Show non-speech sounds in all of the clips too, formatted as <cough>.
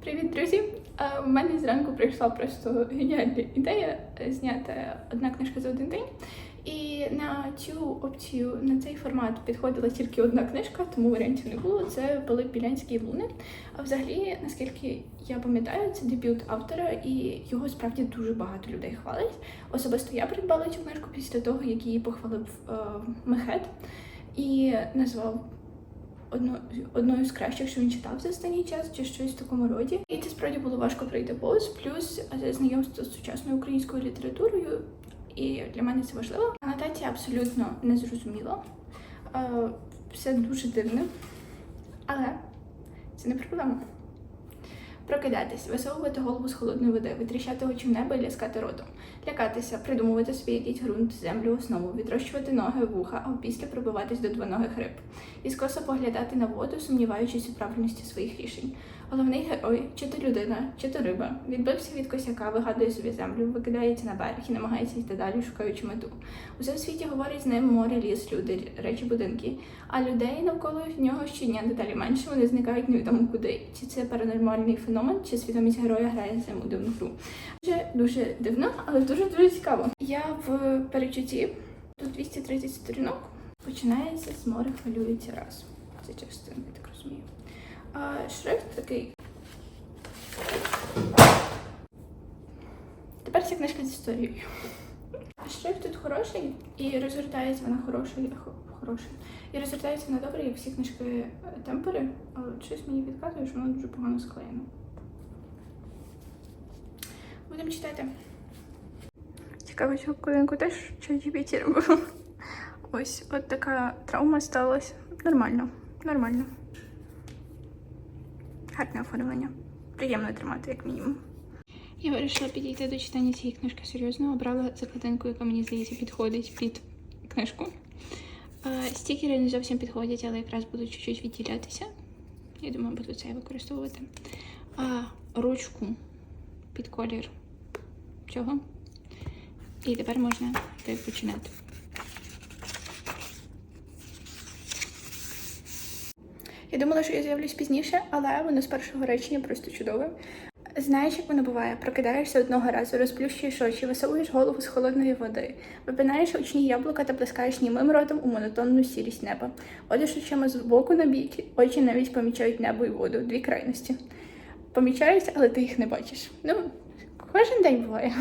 Привіт, друзі! Е, У мене зранку прийшла просто геніальна ідея е, зняти одна книжка за один день. І на цю опцію, на цей формат підходила тільки одна книжка, тому варіантів не було. Це були Білянські луни. А взагалі, наскільки я пам'ятаю, це дебют автора, і його справді дуже багато людей хвалить. Особисто я придбала цю книжку після того, як її похвалив е, Мехет і назвав одну, одною з кращих, що він читав за останній час, чи щось в такому роді. І це справді було важко пройти повз. Плюс е, знайомство з сучасною українською літературою. І для мене це важливо. Анотація абсолютно не зрозуміла, Все дуже дивно. Але це не проблема. Прокидатись, висовувати голову з холодної води, витріщати очі в небо і ляскати ротом, лякатися, придумувати собі якийсь ґрунт, землю, основу, відрощувати ноги, вуха, а після пробиватись до двоногих риб. І скоса поглядати на воду, сумніваючись у правильності своїх рішень. Головний герой, чи то людина, чи то риба, відбився від косяка, вигадує собі землю, викидається на берег і намагається йти далі, шукаючи мету. Усе в світі говорить з ним море, ліс, люди, речі, будинки. А людей навколо нього щодня деталі менше, вони зникають невідомо куди. Чи це паранормальний феномен, чи свідомість героя грає за йому дивну гру. Дуже дуже дивно, але дуже дуже цікаво. Я в перечутті тут 230 сторінок. Починається з море хвилюється раз. Це частина, я так розумію. А шрифт такий. Тепер ця книжка з історією. Шрифт тут хороший і розгортається вона хороший, хо- хороший. І розгортається вона добре, як всі книжки е, темпери, але щось мені підказує, що воно дуже погано склеєно. Будемо читати. Цікаво, цю колінку теж ChatGPT робив. Ось, от така травма сталася. Нормально, нормально. Гарне оформлення. Приємно тримати, як мінімум. Я вирішила підійти до читання цієї книжки серйозно. Обрала закладинку, яка мені здається підходить під книжку. Е, Стікери не зовсім підходять, але якраз будуть чуть-чуть відділятися. Я думаю, буду це використовувати. А ручку під колір цього. І тепер можна починати. Я думала, що я з'явлюсь пізніше, але воно з першого речення просто чудове. Знаєш, як воно буває? Прокидаєшся одного разу, розплющуєш очі, висовуєш голову з холодної води, випинаєш очні яблука та плескаєш німим ротом у монотонну сірість неба. Водиш очима з боку на бік, очі навіть помічають небо і воду, дві крайності. Помічаються, але ти їх не бачиш. Ну, кожен день буває.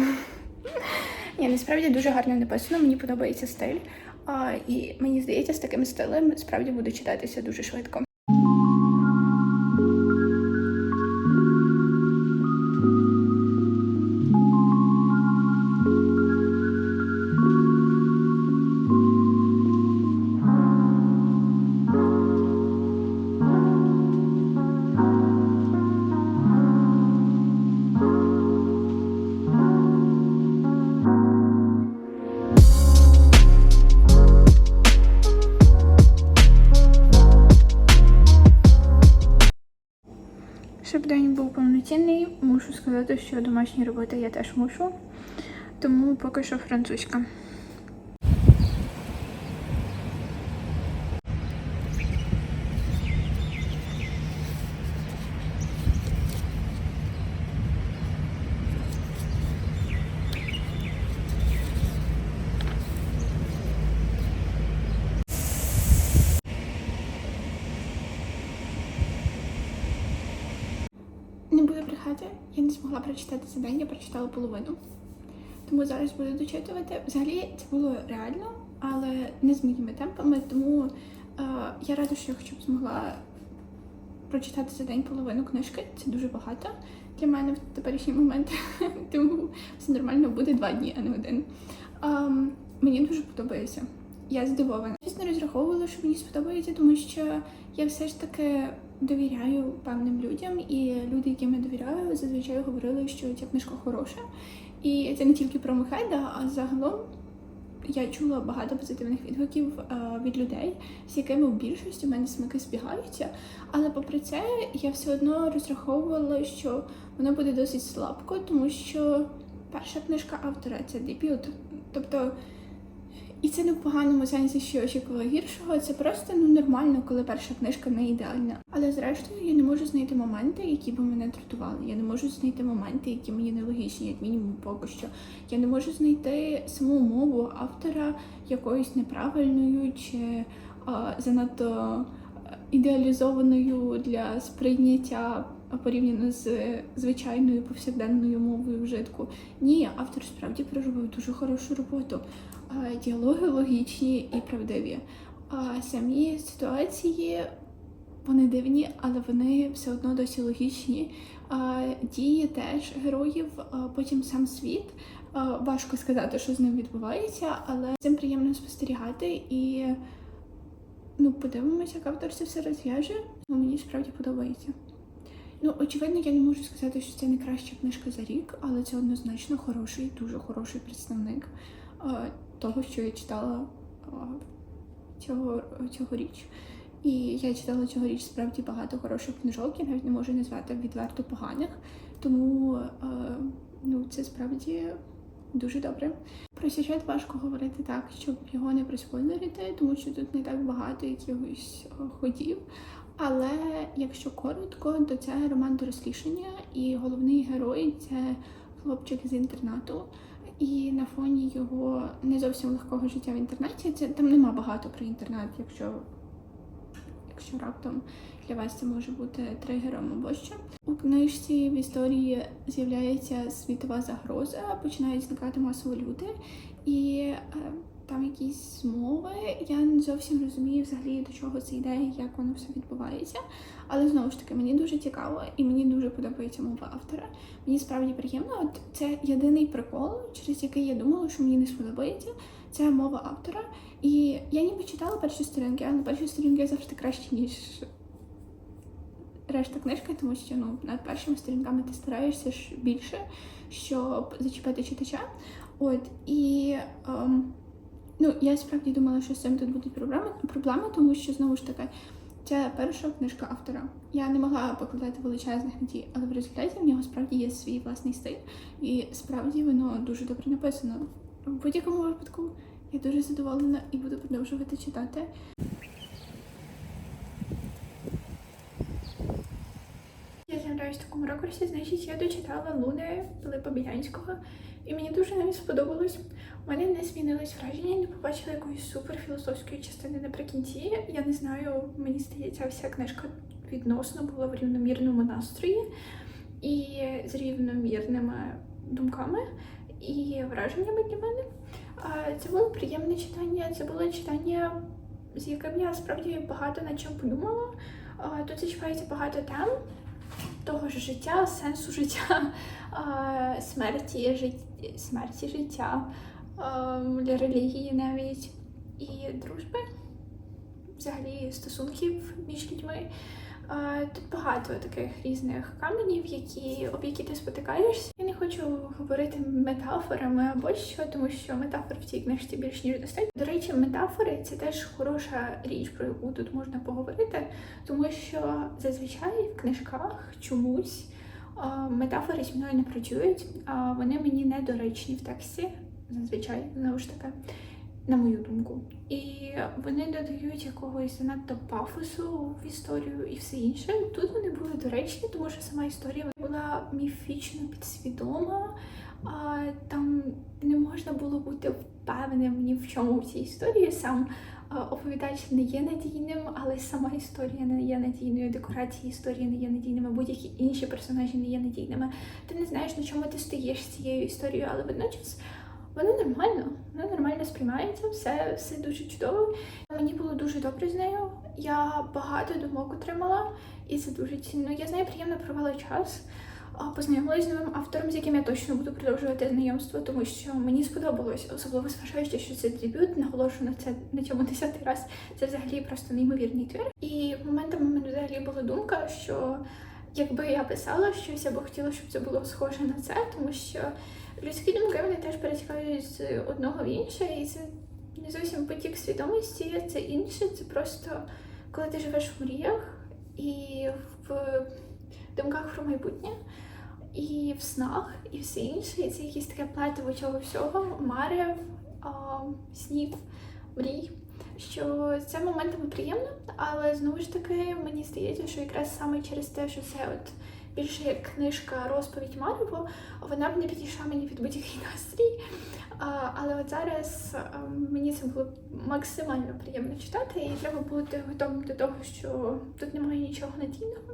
Ні, насправді дуже гарно написано, мені подобається стиль. А, і мені здається, з таким стилем справді буде читатися дуже швидко. Повноцінний, мушу сказати, що домашні роботи я теж мушу. Тому поки що французька. Не я не змогла прочитати за день, я прочитала половину. Тому зараз буду дочитувати. Взагалі це було реально, але не з моїми темпами. Тому е, я рада, що я хоча б змогла прочитати за день половину книжки. Це дуже багато для мене в теперішній момент. <laughs> Тому все нормально буде два дні, а не один. Ем, мені дуже подобається. Я здивована. Звісно, розраховувала, що мені сподобається, тому що я все ж таки довіряю певним людям, і люди, яким я довіряю, зазвичай говорили, що ця книжка хороша. І це не тільки про Мехеда, а загалом я чула багато позитивних відгуків е, від людей, з якими в більшості в мене смаки збігаються. Але попри це, я все одно розраховувала, що воно буде досить слабко, тому що перша книжка автора це дебют. Тобто І це не в поганому сенсі, що очікувала гіршого. Це просто ну нормально, коли перша книжка не ідеальна. Але зрештою я не можу знайти моменти, які би мене дратували. Я не можу знайти моменти, які мені нелогічні, як мінімум поки що. Я не можу знайти саму мову автора якоюсь неправильною чи а, занадто е, ідеалізованою для сприйняття порівняно з звичайною повсякденною мовою вжитку. Ні, автор справді проробив дуже хорошу роботу. Діалоги логічні і правдиві. А самі ситуації вони дивні, але вони все одно досі логічні. Дії теж героїв, потім сам світ. Важко сказати, що з ним відбувається, але цим приємно спостерігати і ну, подивимося, як автор це все розв'яже. Ну, мені справді подобається. Ну, очевидно, я не можу сказати, що це найкраща книжка за рік, але це однозначно хороший, дуже хороший представник а, того, що я читала а, цього, цьогоріч. І я читала цьогоріч справді багато хороших книжок, я навіть не можу назвати відверто поганих. Тому а, ну, це справді дуже добре. Про сюжет важко говорити так, щоб його не приспойлерити, тому що тут не так багато якихось ходів. Але якщо коротко, то це роман дорослішання, і головний герой це хлопчик з інтернату. І на фоні його не зовсім легкого життя в інтернаті, це там нема багато про інтернат, якщо, якщо раптом для вас це може бути тригером або що. У книжці в історії з'являється світова загроза, починають зникати масово люди, і е, там якісь змови. Я не зовсім розумію взагалі до чого це йде, як воно все відбувається. Але знову ж таки, мені дуже цікаво і мені дуже подобається мова автора. Мені справді приємно. От це єдиний прикол, через який я думала, що мені не сподобається. Це мова автора. І я ніби читала перші сторінки, але перші сторінки завжди краще, ніж решта книжки, тому що ну, над першими сторінками ти стараєшся більше, щоб зачепити читача. От і. Ем, Ну, я справді думала, що з цим тут будуть проблеми, проблеми, тому що знову ж таки це перша книжка автора. Я не могла покладати величезних надій, але в результаті в нього справді є свій власний стиль, і справді воно дуже добре написано. В будь-якому випадку я дуже задоволена і буду продовжувати читати. Я в такому ракурсі, значить, я дочитала Луни Пилипа Білянського, і мені дуже навіть сподобалось. У мене не змінилось враження, не побачила якоїсь суперфілософської частини наприкінці. Я не знаю, мені здається, вся книжка відносно була в рівномірному настрої і з рівномірними думками і враженнями для мене. Це було приємне читання, це було читання, з яким я справді багато над чим подумала. Тут зачіпається багато тем того ж життя, сенсу життя, <laughs> смерті, життя, смерті життя, для релігії навіть і дружби, взагалі стосунків між людьми. Тут багато таких різних каменів, які, об які ти спотикаєшся. Я не хочу говорити метафорами або що, тому що метафор в цій книжці більш ніж достатньо. До речі, метафори це теж хороша річ, про яку тут можна поговорити, тому що зазвичай в книжках чомусь метафори зі мною не працюють, а вони мені недоречні в тексті. Зазвичай знову ж таки на мою думку. І вони додають якогось занадто пафосу в історію і все інше. Тут вони були доречні, тому що сама історія була міфічно підсвідома, а там не можна було бути впевненим ні в чому в цій історії. Сам оповідач не є надійним, але сама історія не є надійною, декорації історії не є надійними, будь-які інші персонажі не є надійними. Ти не знаєш, на чому ти стоїш з цією історією, але водночас. Воно нормально, воно нормально сприймається, все все дуже чудово. Мені було дуже добре з нею. Я багато думок отримала, і це дуже цінно. Я з нею приємно провела час. Познайомилася з новим автором, з яким я точно буду продовжувати знайомство, тому що мені сподобалось, особливо зважаючи, що це дебют, наголошу на це на цьому десятий раз. Це взагалі просто неймовірний твір. І моментами в мене взагалі була думка, що якби я писала щось, я би хотіла, щоб це було схоже на це, тому що. Людські думки вони теж перетікають з одного в інше, і це не зовсім потік свідомості, це інше. Це просто коли ти живеш в мріях і в думках про майбутнє, і в снах, і все інше. І це якесь таке плетиво цього всього, марев а, снів, мрій. Що це моментами приємно, але знову ж таки мені здається, що якраз саме через те, що це от більше як книжка розповідь Марво, вона б не підійшла мені під будь-який настрій. Але от зараз мені це було максимально приємно читати, і треба бути готовим до того, що тут немає нічого надійного,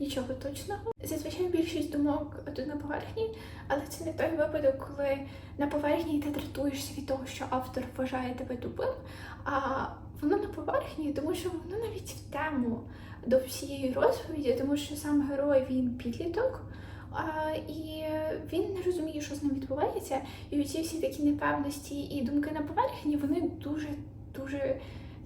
нічого точного. Зазвичай більшість думок тут на поверхні, але це не той випадок, коли на поверхні ти дратуєшся від того, що автор вважає тебе тупим, а воно на поверхні, тому що воно навіть в тему до всієї розповіді, тому що сам герой він підліток. А, і він не розуміє, що з ним відбувається, і ці всі такі непевності і думки на поверхні вони дуже дуже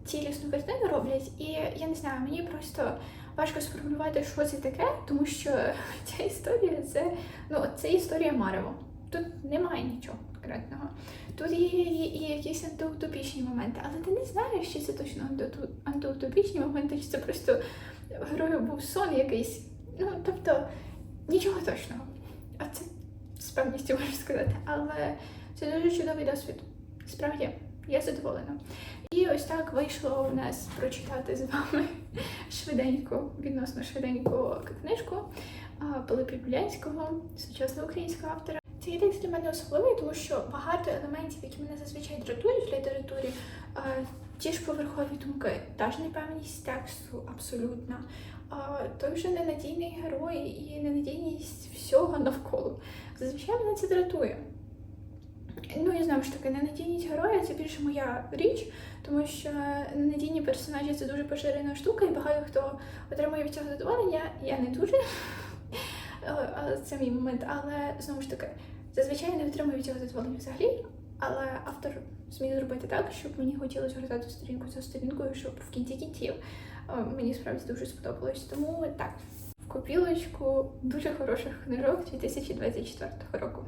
цілісну картину роблять. І я не знаю, мені просто важко сформулювати, що це таке, тому що <laughs> ця історія це ну це історія Марево. Тут немає нічого конкретного. Тут є, є, є якісь антиутопічні моменти, але ти не знаєш, чи це точно антиутопічні моменти, чи це просто герою був сон якийсь. Ну тобто нічого точного. А це з певністю можу сказати. Але це дуже чудовий досвід. Справді, я задоволена. І ось так вийшло у нас прочитати з вами швиденько, відносно швиденько книжку а, Пилипа Білянського, сучасного українського автора. Цей текст для мене особливий, тому що багато елементів, які мене зазвичай дратують в літературі, ті ж поверхові думки, та ж непевність тексту абсолютно. Той вже ненадійний герой і ненадійність всього навколо. Зазвичай мене це дратує. Ну і знову ж таки, ненадійність героя це більше моя річ, тому що ненадійні персонажі це дуже поширена штука, і багато хто отримує від цього задоволення. Я не дуже. <laughs> Але Це мій момент. Але знову ж таки, зазвичай не отримую цього задоволення взагалі. Але автор зміг зробити так, щоб мені хотілося гортати сторінку за сторінкою, щоб в кінці кінців е, мені справді дуже сподобалось. Тому так, в копілочку дуже хороших книжок 2024 року.